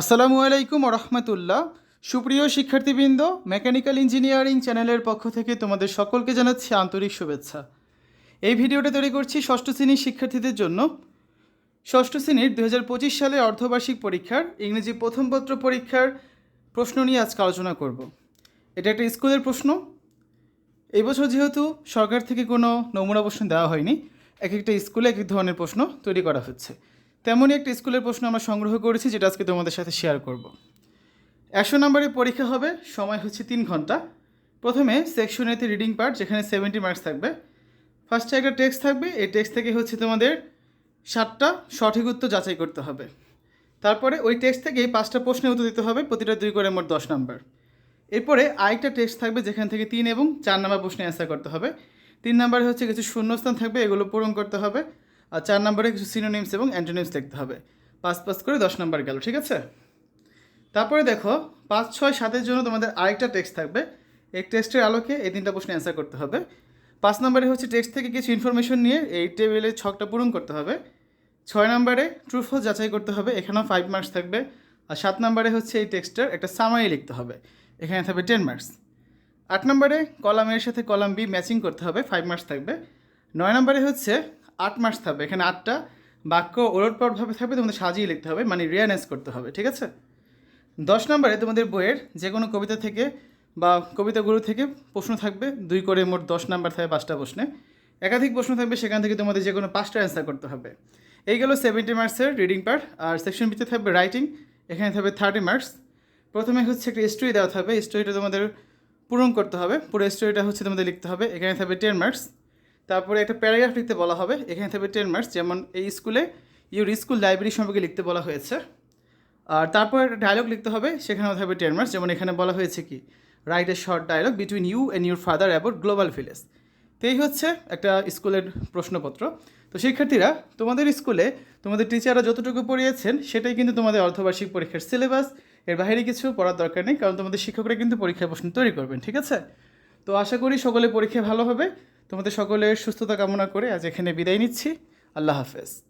আসসালামু আলাইকুম রহমতুল্লাহ। সুপ্রিয় শিক্ষার্থীবৃন্দ, মেকানিক্যাল ইঞ্জিনিয়ারিং চ্যানেলের পক্ষ থেকে তোমাদের সকলকে জানাচ্ছি আন্তরিক শুভেচ্ছা। এই ভিডিওটা তৈরি করছি ষষ্ঠ শ্রেণির শিক্ষার্থীদের জন্য। ষষ্ঠ শ্রেণির দু হাজার পঁচিশ সালে অর্ধবার্ষিক পরীক্ষার ইংরেজি প্রথম পত্র পরীক্ষার প্রশ্ন নিয়ে আজকে আলোচনা করব। এটা একটা স্কুলের প্রশ্ন। এই বছর যেহেতু সরকার থেকে কোনো নমুনা প্রশ্ন দেওয়া হয়নি এক একটা স্কুলে এক এক ধরনের প্রশ্ন তৈরি করা হচ্ছে। তেমনই একটা স্কুলের প্রশ্ন আমরা সংগ্রহ করেছি, যেটা আজকে তোমাদের সাথে শেয়ার করব। একশো নম্বরের পরীক্ষা হবে, সময় হচ্ছে তিন ঘণ্টা। প্রথমে সেকশন এতে রিডিং পার্ট যেখানে সেভেন্টি মার্কস থাকবে। ফার্স্টে একটা টেক্সট থাকবে, এই টেক্সট থেকে হচ্ছে তোমাদের সাতটা সঠিক উত্তর যাচাই করতে হবে। তারপরে ওই টেক্সট থেকেই পাঁচটা প্রশ্নের উত্তর দিতে হবে, প্রতিটা দুই করে মোট দশ নাম্বার। এরপরে আরেকটা টেক্সট থাকবে, যেখান থেকে তিন এবং চার নাম্বার প্রশ্নে অ্যান্সার করতে হবে। তিন নাম্বারে হচ্ছে কিছু শূন্যস্থান থাকবে, এগুলো পূরণ করতে হবে। আর চার নম্বরে কিছু সিনোনিমস এবং অ্যান্টোনিমস লিখতে হবে। পাঁচ পাঁচ করে দশ নাম্বার গেল, ঠিক আছে? তারপরে দেখো, পাঁচ, ছয়, সাতের জন্য তোমাদের আরেকটা টেক্সট থাকবে। এই টেক্সটের আলোকে এই তিনটা প্রশ্নে অ্যান্সার করতে হবে। পাঁচ নম্বরে হচ্ছে টেক্সট থেকে কিছু ইনফরমেশন নিয়ে এই টেবিলের ছকটা পূরণ করতে হবে। ছয় নম্বরে ট্রুফল যাচাই করতে হবে, এখানেও ফাইভ মার্কস থাকবে। আর সাত নম্বরে হচ্ছে এই টেক্সটার একটা সামারি লিখতে হবে, এখানে থাকবে টেন মার্কস আট নম্বরে কলাম এর সাথে কলাম বি ম্যাচিং করতে হবে ফাইভ মার্কস থাকবে। নয় নম্বরে হচ্ছে আট মার্কস থাকবে। এখানে আটটা বাক্য ওলটপালটভাবে থাকবে, তোমাদের সাজিয়ে লিখতে হবে মানে রিয়ানেস করতে হবে, ঠিক আছে? দশ নম্বরে তোমাদের বইয়ের যে কোনো কবিতা থেকে বা কবিতাগুলো থেকে প্রশ্ন থাকবে, দুই করে মোট দশ নাম্বার থাকবে পাঁচটা প্রশ্নে। একাধিক প্রশ্ন থাকবে, সেখান থেকে তোমাদের যে কোনো পাঁচটা অ্যান্সার করতে হবে। এই গেল সেভেন্টি মার্কসের রিডিং পার্ট আর সেকশন বিতে থাকবে রাইটিং এখানে থাকবে থার্টি মার্কস প্রথমে হচ্ছে একটা স্টোরি দেওয়া থাকবে স্টোরিটা তোমাদের পূরণ করতে হবে, পুরো স্টোরিটা হচ্ছে তোমাদের লিখতে হবে, এখানে থাকবে টেন মার্কস তারপরে একটা প্যারাগ্রাফ লিখতে বলা হবে। এখানে থাকবে টেন মার্কস যেমন এই স্কুলে ইউর স্কুল লাইব্রেরি সম্পর্কে লিখতে বলা হয়েছে। আর তারপর একটা ডায়লগ লিখতে হবে, সেখানেও থাকবে টেন মার্কস যেমন এখানে বলা হয়েছে কি write a short dialogue between you and your father about global village তো এই হচ্ছে একটা স্কুলের প্রশ্নপত্র। তো শিক্ষার্থীরা, তোমাদের স্কুলে তোমাদের টিচাররা যতটুকু পড়িয়েছেন, সেটাই কিন্তু তোমাদের অর্ধবার্ষিক পরীক্ষার সিলেবাস এর বাইরে কিছু পড়ার দরকার নেই, কারণ তোমাদের শিক্ষকরা কিন্তু পরীক্ষার প্রশ্ন তৈরি করবেন, ঠিক আছে? তো আশা করি সকলে পরীক্ষা ভালো হবে। তোমাদের সকলের সুস্থতা কামনা করে আজ এখানে বিদায় নিচ্ছি। আল্লাহ হাফেজ।